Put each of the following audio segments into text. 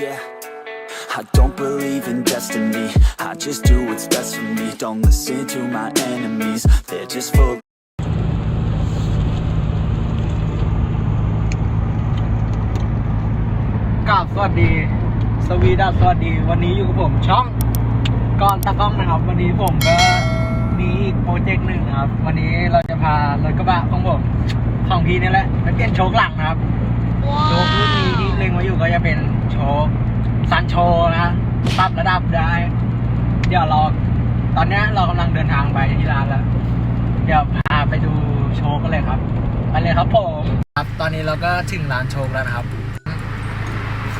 Yeah. I don't believe in destiny. I just do what's best for me. Don't listen to my enemies. They're just full. กราบสวัสดี สวีดัสสวัสดี วันนี้อยู่กับผมช่องก่อนตะกล้องนะครับ วันนี้ผมก็มีอีกโปรเจกต์หนึ่งนะครับ วันนี้เราจะพารถกระบะของผมของพี่นี่แหละไปเปลี่ยนโชคหลังนะครับ โชครุ่นนี้ที่เล็งไว้อยู่ก็จะเป็น โชซันโชนะปรับระดับได้ เดี๋ยวเราตอนนี้เรากำลังเดินทางไปที่ร้านแล้ว เดี๋ยวพาไปดูโชคกันเลยครับ ไปเลยครับผมครับ ตอนนี้เราก็ถึงร้านโชคแล้วนะครับ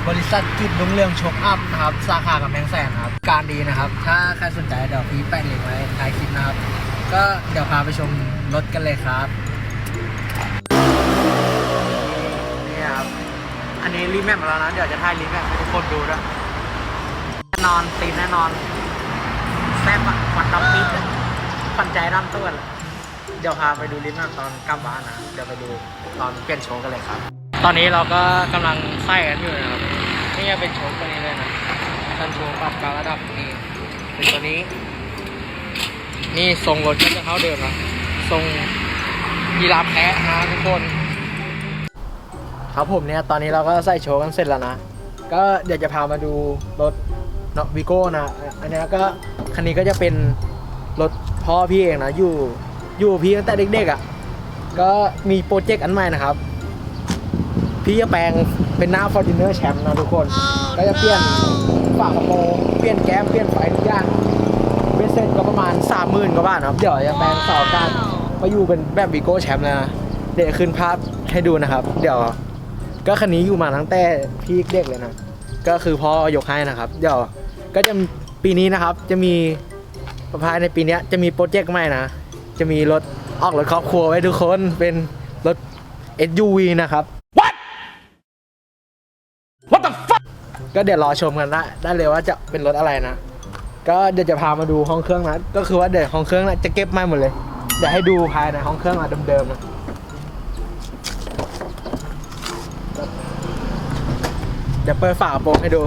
บริษัทกิจรุ่งเรืองโชคอัพนะครับ สาขากับแมงแสนครับ การดีนะครับ ถ้าใครสนใจเดี๋ยวพี่แปะลิงก์ไว้ท้ายคลิปนะครับ ก็เดี๋ยวพาไปชมรถกันเลยครับ อันนี้รีแมปมาแล้วนะ เดี๋ยวจะถ่ายรีแมปให้ทุกคนดูด้วยแน่นอนตีนแน่นอนแซ่บอะควันดำปิดอะฝันใจร่ำตัวเลยเดี๋ยวพาไปดูรีแมปตอนกลับบ้านนะเดี๋ยวไปดูตอนเปลี่ยนโชว์กันเลยครับ ตอนนี้เราก็กำลังไส้กันอยู่นะครับนี่จะเป็นโชว์ตัวนี้เลยนะคันโชว์ปรับการระดับนี่เป็นตัวนี้ นี่ทรงรถก็จะเท่าเดิมนะทรงยีราฟแคะนะทุกคน ครับผมเนี่ยตอนนี้เราก็ใส่โชว์กันเสร็จแล้วนะ ก็เดี๋ยวจะพามาดูรถเนาะวิโก้นะ อันนี้ก็คันนี้ก็จะเป็นรถพ่อพี่เองนะอยู่อยู่พี่ตั้งแต่เด็กๆอะก็มีโปรเจกต์อันใหม่นะครับ พี่จะแปลงเป็นหน้า Fortuner แชมป์นะทุกคน ก็จะเปลี่ยนฝากระโปรงเปลี่ยนแก๊สเปลี่ยนไฟทุกอย่างเบสเซ็ตก็ประมาณ30,000กว่าบาทนะครับ เดี๋ยวจะแปลงเสาอากาศมาอยู่เป็นแบบวีโก้แชมป์เลยนะเดี๋ยวขึ้นภาพให้ดูนะครับ เดี๋ยว ก็คันนี้อยู่มาตั้งแต่พี่เด็กเลยนะ ก็คือพ่อยกให้นะครับ เดี๋ยวก็จะปีนี้นะครับจะมีภายในปีเนี้ยจะมีโปรเจกต์ใหม่นะ จะมีรถออกรถครอบครัวไว้ทุกคนเป็นรถ SUV นะครับก็เดี๋ยวรอชมกันได้ได้เลยว่าจะเป็นรถอะไรนะ ก็เดี๋ยวจะพามาดูห้องเครื่องนะ ก็คือว่าเดี๋ยวห้องเครื่องนะจะเก็บไม่หมดเลย เดี๋ยวให้ดูภายในห้องเครื่องมาเดิมๆนะ เดี๋ยวเปิดฝากระโปรงให้ดู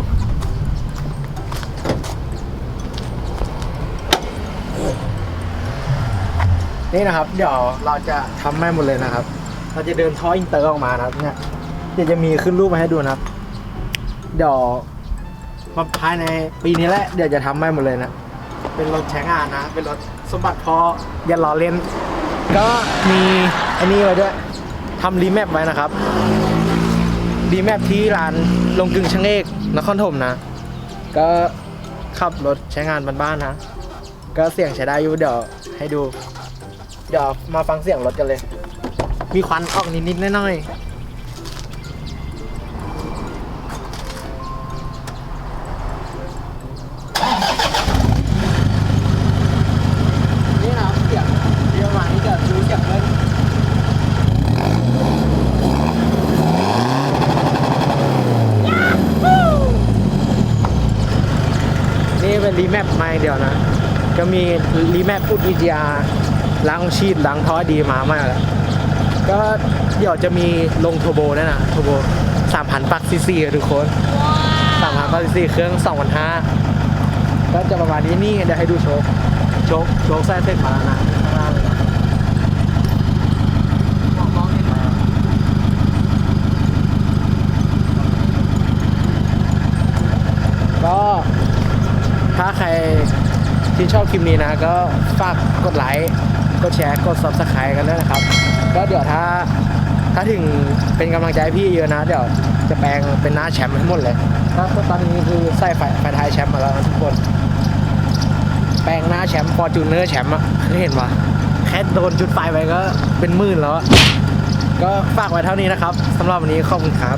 นี่นะครับ เดี๋ยวเราจะทำไม่หมดเลยนะครับ เราจะเดินท่ออินเตอร์ออกมานะครับ เนี่ยเดี๋ยวจะมีขึ้นรูปมาให้ดูนะครับ เดี๋ยวมาภายในปีนี้แหละ เดี๋ยวจะทำไม่หมดเลยนะ เป็นรถใช้งานนะ เป็นรถสมบัติพออย่ารอเล่น ก็มีอันนี้ไว้ด้วยทำรีแมปไว้นะครับ บีแมปที่ร้านลงกึ่งช่างเอกนครถมนะ ก็ขับรถใช้งานบ้านๆนะ ก็เสียงใช้ได้อยู่เดี๋ยวให้ดู เดี๋ยวมาฟังเสียงรถกันเลย มีควันออกนิดๆหน้อยๆ เป็นรีแมปใหม่เดียวนะก็มีรีแมปอุดอีจีอาล้างชีดล้างท่อดีมามากแล้วก็เดี๋ยวจะมีลงโทโบนั่นนะโทโบสามพันปักซีซีทุกคนสามพันปักซีซีเครื่องสองพันห้าก็จะประมาณนี้นี่เดี๋ยวให้ดูโชกโชคโชคแท้เส้นมาแล้วนะข้างล่างเลยนะมองมองเห็นไหมก็ ถ้าใครที่ชอบคลิปนี้นะ ก็ฝากกดไลค์กดแชร์กด subscribe กันด้วยนะครับ ก็เดี๋ยวถ้าถ้าถึงเป็นกำลังใจพี่เยอะนะ เดี๋ยวจะแปลงเป็นหน้าแชมป์ให้หมดเลยถ้าตอนนี้คือใส่ไฟไฟท้ายแชมป์มาแล้วทุกคน แปลงหน้าแชมป์ฟอร์จูเนอร์แชมป์อะเห็นปะแค่โดนจุดไฟไปก็เป็นหมื่นแล้ว ก็ฝากไว้เท่านี้นะครับสำหรับวันนี้ขอบคุณครับ